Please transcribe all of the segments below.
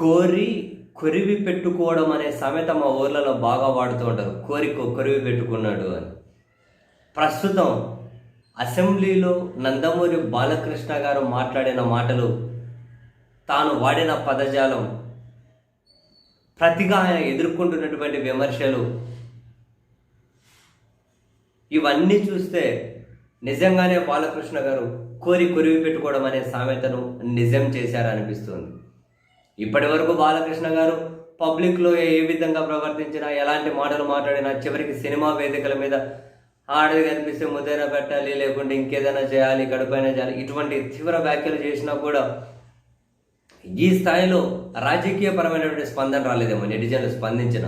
కోరి కొరివి పెట్టుకోవడం అనే సామెత మా ఊర్లలో బాగా వాడుతూ ఉంటారు కోరికో కొరివి పెట్టుకున్నాడు అని. ప్రస్తుతం అసెంబ్లీలో నందమూరి బాలకృష్ణ గారు మాట్లాడిన మాటలు తాను వాడిన పదజాలం ప్రతిగా ఆయన ఎదుర్కొంటున్నటువంటి విమర్శలు ఇవన్నీ చూస్తే నిజంగానే బాలకృష్ణ గారు కోరి కొరివి పెట్టుకోవడం అనే సామెతను నిజం చేశారనిపిస్తుంది. ఇప్పటి వరకు బాలకృష్ణ గారు పబ్లిక్లో ఏ విధంగా ప్రవర్తించినా ఎలాంటి మాటలు మాట్లాడినా చివరికి సినిమా వేదికల మీద ఆడది కనిపిస్తే ముద్దైనా పెట్టాలి లేకుంటే ఇంకేదైనా చేయాలి కడుపైనా చేయాలి ఇటువంటి తీవ్ర వ్యాఖ్యలు చేసినా కూడా ఈ స్థాయిలో రాజకీయపరమైనటువంటి స్పందన రాలేదేమో నెటిజన్లు స్పందించిన.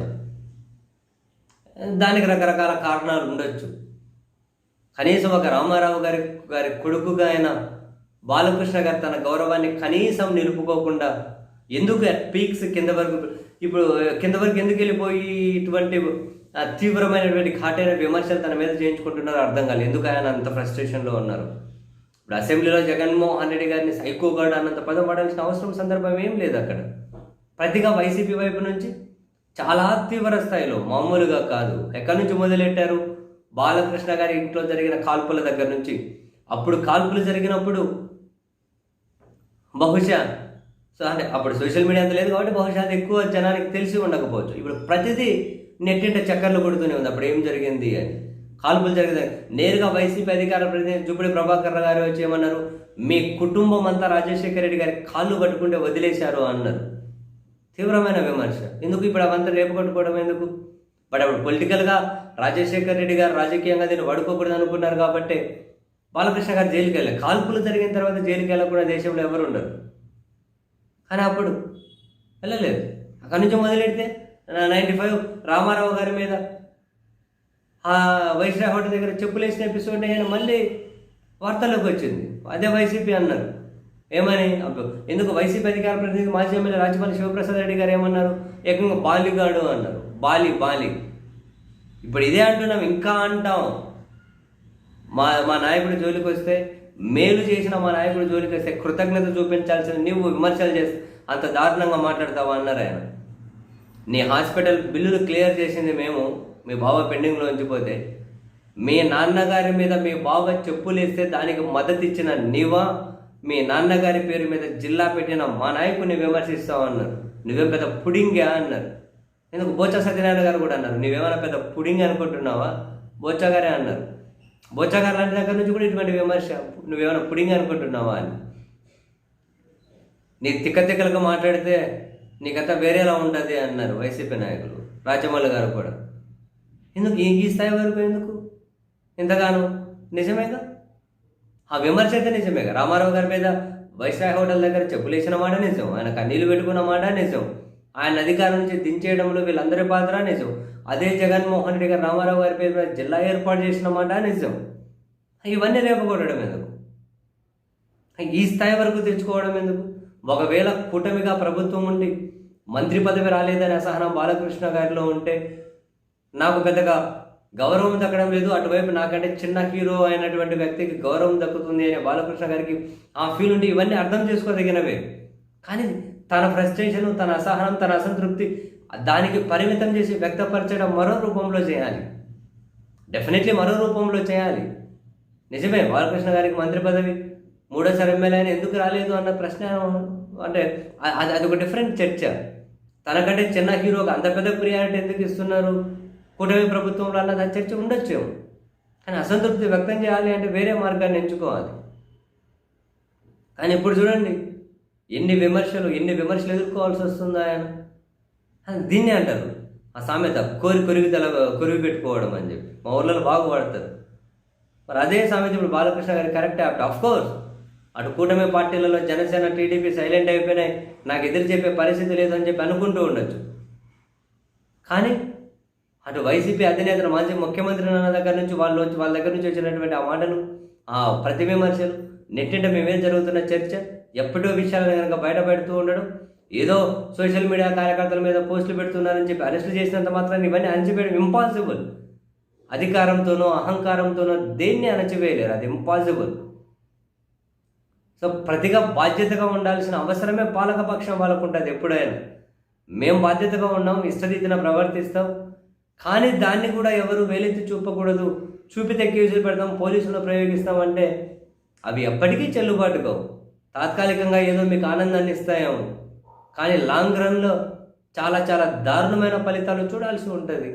దానికి రకరకాల కారణాలు ఉండొచ్చు. కనీసం ఒక రామారావు గారి గారి కొడుకుగా అయిన బాలకృష్ణ గారు తన గౌరవాన్ని కనీసం నిలుపుకోకుండా ఎందుకు పీక్స్ కింద వరకు ఇప్పుడు కింద వరకు ఎందుకు వెళ్ళిపోయి ఇటువంటి తీవ్రమైనటువంటి ఘాటైన విమర్శలు తన మీద చేయించుకుంటున్నారో అర్థం కాలేదు. ఎందుకు ఆయన అంత ఫ్రస్ట్రేషన్లో ఉన్నారు? ఇప్పుడు అసెంబ్లీలో జగన్మోహన్ రెడ్డి గారిని సైకోగాడు అన్నంత పదం పడాల్సిన అవసరం సందర్భం ఏం లేదు అక్కడ. ప్రతిగా వైసీపీ వైపు నుంచి చాలా తీవ్ర స్థాయిలో మామూలుగా కాదు. ఎక్కడి నుంచి మొదలెట్టారు? బాలకృష్ణ గారి ఇంట్లో జరిగిన కాల్పుల దగ్గర నుంచి. అప్పుడు కాల్పులు జరిగినప్పుడు బహుశా సో అంటే అప్పుడు సోషల్ మీడియా అంత లేదు కాబట్టి బహుశా అది ఎక్కువ జనానికి తెలిసి ఉండకపోవచ్చు. ఇప్పుడు ప్రతిదీ నెట్టింట చక్కర్లు కొడుతూనే ఉంది. అప్పుడు ఏం జరిగింది అని. కాల్పులు జరిగింది నేరుగా వైసీపీ అధికార ప్రతినిధి జుబ్బుడి ప్రభాకర్ గారు వచ్చి ఏమన్నారు? మీ కుటుంబం అంతా రాజశేఖర రెడ్డి గారి కాళ్ళు పట్టుకుంటే వదిలేశారు అన్నారు. తీవ్రమైన విమర్శ. ఎందుకు ఇప్పుడు అవంతా రేపు కట్టుకోవడం ఎందుకు? బట్ అప్పుడు పొలిటికల్గా రాజశేఖర్ రెడ్డి గారు రాజకీయంగా దీన్ని వాడుకోకూడదు అనుకున్నారు కాబట్టి బాలకృష్ణ గారు జైలుకి వెళ్ళారు కాల్పులు జరిగిన తర్వాత జైలుకి వెళ్ళకుండా దేశంలో ఎవరు ఉండరు. కానీ అప్పుడు. వెళ్ళలేదు. అక్కడి నుంచి మొదలెడితే నైంటీ ఫైవ్ రామారావు గారి మీద ఆ వైస్రాయ్ హోటల్ దగ్గర చెప్పులు వేసిన ఎపిసోడ్ ఆయన మళ్ళీ వార్తల్లోకి వచ్చింది. అదే వైసీపీ అన్నారు. ఏమని? అప్పుడు ఎందుకు వైసీపీ అధికార ప్రతినిధి మాజీ ఎమ్మెల్యే రాజమౌళి శివప్రసాద్ రెడ్డి గారు ఏమన్నారు? ఏకంగా బాలిగాడు అన్నారు. బాలి బాలి. ఇప్పుడు ఇదే అంటున్నాం ఇంకా అంటాం. మా మా నాయకుడు జోలికి వస్తే మేలు చేసిన మా నాయకుడు జోలికి వస్తే కృతజ్ఞత చూపించాల్సిన నువ్వు విమర్శలు చేసి అంత దారుణంగా మాట్లాడతావా అన్నారు ఆయన. నీ హాస్పిటల్ బిల్లులు క్లియర్ చేసింది మేము మీ బావ పెండింగ్లో ఉంచిపోతే. మీ నాన్నగారి మీద మీ బావ చెప్పులేస్తే దానికి మద్దతు ఇచ్చిన నీవా మీ నాన్నగారి పేరు మీద జిల్లా పెట్టిన మా నాయకుడిని విమర్శిస్తావు అన్నారు. నువ్వేం పెద్ద పుడింగా అన్నారు. ఎందుకు బోచా సత్యనారాయణ గారు కూడా అన్నారు. నువ్వేమైనా పెద్ద పుడింగ్ అనుకుంటున్నావా? బోచా గారే అన్నారు. బొచ్చగారు లాంటి దగ్గర నుంచి కూడా ఇటువంటి విమర్శ నువ్వేమైనా పుడింగ్ అనుకుంటున్నావా అని. నీ తిక్క తిక్కలుగా మాట్లాడితే నీకంతా వేరేలా ఉంటుంది అన్నారు వైసీపీ నాయకులు రాజమౌళి గారు కూడా. ఎందుకు? ఈ ఈ స్థాయి వరకు ఎందుకు? ఇంతగానో నిజమేగా? ఆ విమర్శ అయితే నిజమేగా. రామారావు గారి మీద వైశాఖ హోటల్ దగ్గర చెప్పులేసిన మాట నిజం. ఆయన కన్నీళ్ళు పెట్టుకున్న మాట నిజం. ఆయన అధికారం నుంచి దించేయడంలో వీళ్ళందరి పాత్ర నిజం. అదే జగన్మోహన్ రెడ్డి గారు రామారావు గారి పేరు మీద జిల్లా ఏర్పాటు చేసిన మాట నిజం. ఇవన్నీ లేపగొట్టడం ఎందుకు? ఈ స్థాయి వరకు తెచ్చుకోవడం ఎందుకు? ఒకవేళ కూటమిగా ప్రభుత్వం ఉండి మంత్రి పదవి రాలేదని అసహనం బాలకృష్ణ గారిలో ఉంటే నాకు పెద్దగా గౌరవం దక్కడం లేదు. అటువైపు నాకంటే చిన్న హీరో అయినటువంటి వ్యక్తికి గౌరవం దక్కుతుంది అనే బాలకృష్ణ గారికి ఆ ఫీల్ ఉండి ఇవన్నీ అర్థం చేసుకోదగినవే. కానీ తన ఫ్రస్ట్రేషన్ తన అసహనం తన అసంతృప్తి దానికి పరిమితం చేసి వ్యక్తపరచడం మరో రూపంలో చేయాలి. డెఫినెట్లీ మరో రూపంలో చేయాలి. నిజమే బాలకృష్ణ గారికి మంత్రి పదవి మూడోసారి ఎమ్మెల్యే అని ఎందుకు రాలేదు అన్న ప్రశ్న అంటే అది అది ఒక డిఫరెంట్ చర్చ. తనకంటే చిన్న హీరోకి అంత పెద్ద ప్రియారిటీ ఎందుకు ఇస్తున్నారు? కూటమి ప్రభుత్వంలో అన్న చర్చ ఉండొచ్చు. కానీ అసంతృప్తి వ్యక్తం చేయాలి అంటే వేరే మార్గాన్ని ఎంచుకోవాలి. కానీ ఇప్పుడు చూడండి ఎన్ని విమర్శలు ఎన్ని విమర్శలు ఎదుర్కోవాల్సి వస్తుంది ఆయన? దీన్నే అంటారు. ఆ సామెత కోరి కొరివి తల కొరివి పెట్టుకోవడం అని చెప్పి. మా ఊర్లలో బాగా వాడతారు. మరి అదే సామెత ఇప్పుడు బాలకృష్ణ గారి కరెక్ట్ యాప్ట్. ఆఫ్ కోర్స్ అటు కూటమి పార్టీలలో జనసేన టీడీపీ సైలెంట్ అయిపోయినాయి. నాకు ఎదురు చెప్పే పరిస్థితి లేదు అని చెప్పి అనుకుంటూ ఉండొచ్చు. కానీ అటు వైసీపీ అధినేతలు మాజీ ముఖ్యమంత్రి నాన్న దగ్గర నుంచి వాళ్ళు వచ్చి వాళ్ళ దగ్గర నుంచి వచ్చినటువంటి ఆ మాటలు ఆ ప్రతి విమర్శలు నెట్టింట మేమేం జరుగుతున్న చర్చ? ఎప్పుడో విషయాలను కనుక బయటపెడుతూ ఉండడం. ఏదో సోషల్ మీడియా కార్యకర్తల మీద పోస్టులు పెడుతున్నారని చెప్పి అరెస్టులు చేసినంత మాత్రాన్ని ఇవన్నీ అణచివేయడం ఇంపాసిబుల్ అధికారంతోనో అహంకారంతోనో దేన్ని అణచివేయలేరు. అది ఇంపాసిబుల్ సో ప్రతిగా బాధ్యతగా ఉండాల్సిన అవసరమే పాలకపక్షం వాళ్ళకు ఉంటుంది ఎప్పుడైనా. మేము బాధ్యతగా ఉన్నాం ఇష్టరీతిన ప్రవర్తిస్తాం. కానీ దాన్ని కూడా ఎవరు వేలెత్తి చూపకూడదు. చూపితే కేసులు పెడతాం పోలీసులు ప్రయోగిస్తామంటే అవి ఎప్పటికీ చెల్లుబాటు కావు. తాత్కాలికంగా ఏదో మీకు ఆనందాన్ని ఇస్తాయేమో కానీ లాంగ్ రన్లో చాలా చాలా దారుణమైన ఫలితాలు చూడాల్సి ఉంటుంది.